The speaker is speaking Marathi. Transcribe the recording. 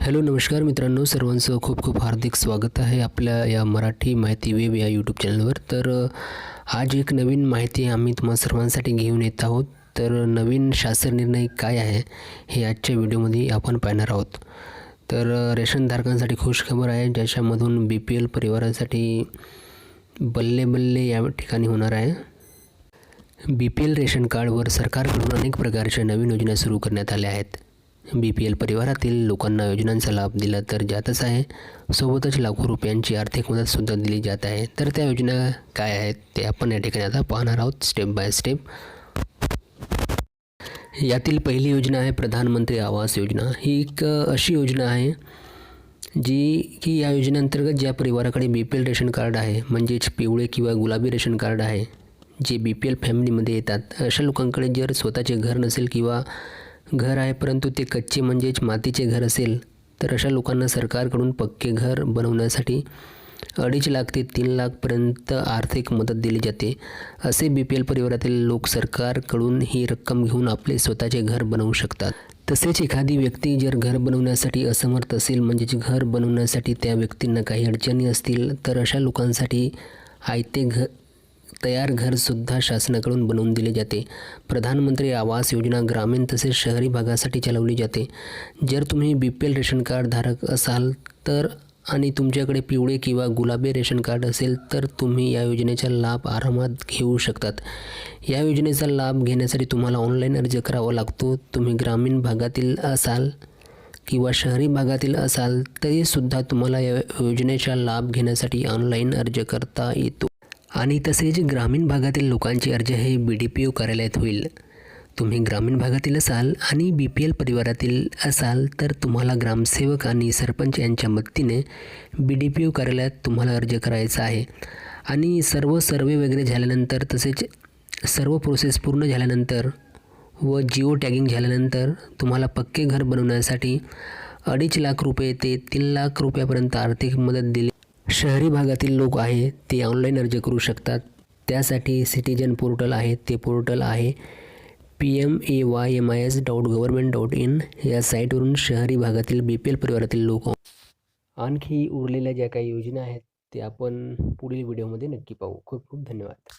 हॅलो नमस्कार मित्रांनो सर्वांचं खूप खूप हार्दिक स्वागत आहे आपल्या या मराठी माहिती वेब या यूट्यूब चॅनलवर तर आज एक नवीन माहिती आम्ही तुम्हा सर्वांसाठी घेऊन येत आहोत. तर नवीन शासन निर्णय काय आहे हे आजच्या व्हिडिओमध्ये आपण पाहणार आहोत. तर रेशनधारकांसाठी खुशखबर आहे ज्याच्यामधून बी पी एल परिवारासाठी बल्ले बल्ले या ठिकाणी होणार आहे. बी पी एल रेशन कार्डवर सरकारकडून अनेक प्रकारच्या नवीन योजना सुरू करण्यात आल्या आहेत. बी पी एल परिवारातील लोकांना योजनांचा लाभ दिला तर जातच आहे. सोबतच लाखो रुपयांची आर्थिक मदतसुद्धा दिली जात आहे. तर त्या योजना काय आहेत ते आपण या ठिकाणी आता पाहणार आहोत स्टेप बाय स्टेप यातील पहिली योजना आहे प्रधानमंत्री आवास योजना. ही एक अशी योजना आहे जी की या योजनेअंतर्गत ज्या परिवाराकडे B P L ration card आहे म्हणजेच पिवळे किंवा गुलाबी रेशन कार्ड आहे जे बी पी एल फॅमिलीमध्ये येतात अशा लोकांकडे जर स्वतःचे घर नसेल किंवा घर आहे परंतु ते कच्चे म्हणजेच मातीचे घर असेल तर अशा लोकांना सरकारकडून पक्के घर बनवण्यासाठी अडीच लाख ते तीन लाखपर्यंत आर्थिक मदत दिली जाते. असे बी पी एल परिवारातील लोक सरकारकडून ही रक्कम घेऊन आपले स्वतःचे घर बनवू शकतात. तसेच एखादी व्यक्ती जर घर बनवण्यासाठी असमर्थ असेल म्हणजेच घर बनवण्यासाठी त्या व्यक्तींना काही अडचणी असतील तर अशा लोकांसाठी आयते घ तयार घरसुद्धा शासनाकडून बनवून दिले जाते. प्रधानमंत्री आवास योजना ग्रामीण तसेच शहरी भागासाठी चालवली जाते. जर तुम्ही B P L ration card धारक असाल तर आणि तुमच्याकडे पिवळे किंवा गुलाबी रेशन कार्ड असेल तर तुम्ही या योजनेचा लाभ आरामात घेऊ शकतात. या योजनेचा लाभ घेण्यासाठी तुम्हाला ऑनलाईन अर्ज करावा लागतो. तुम्ही ग्रामीण भागातील असाल किंवा शहरी भागातील असाल तरीसुद्धा तुम्हाला या योजनेचा लाभ घेण्यासाठी ऑनलाईन अर्ज करता येतो. आणि तसेच ग्रामीण भागातील लोकांचे अर्ज हे बी डी पी ओ कार्यालयात होईल. तुम्ही ग्रामीण भागातील असाल आणि बी पी एल परिवारातील असाल तर तुम्हाला ग्रामसेवक आणि सरपंच यांच्या मदतीने बी डी पी ओ कार्यालयात तुम्हाला अर्ज करायचा आहे. आणि सर्व सर्वे वगैरे झाल्यानंतर तसेच सर्व प्रोसेस पूर्ण झाल्यानंतर व जिओ टॅगिंग झाल्यानंतर तुम्हाला पक्के घर बनवण्यासाठी अडीच लाख रुपये ते तीन लाख रुपयापर्यंत आर्थिक मदत दिली शहरी भागातील लोक आहे ते ऑनलाईन अर्ज करू शकतात. त्यासाठी सिटीजन पोर्टल आहे ते पोर्टल आहे P M A Y M I S dot government dot in या साईटवरून शहरी भागातील बी पी एल परिवारातील लोक आणखी उरलेल्या ज्या काही योजना आहेत ते आपण पुढील व्हिडिओमध्ये नक्की पाहू. खूप खूप धन्यवाद.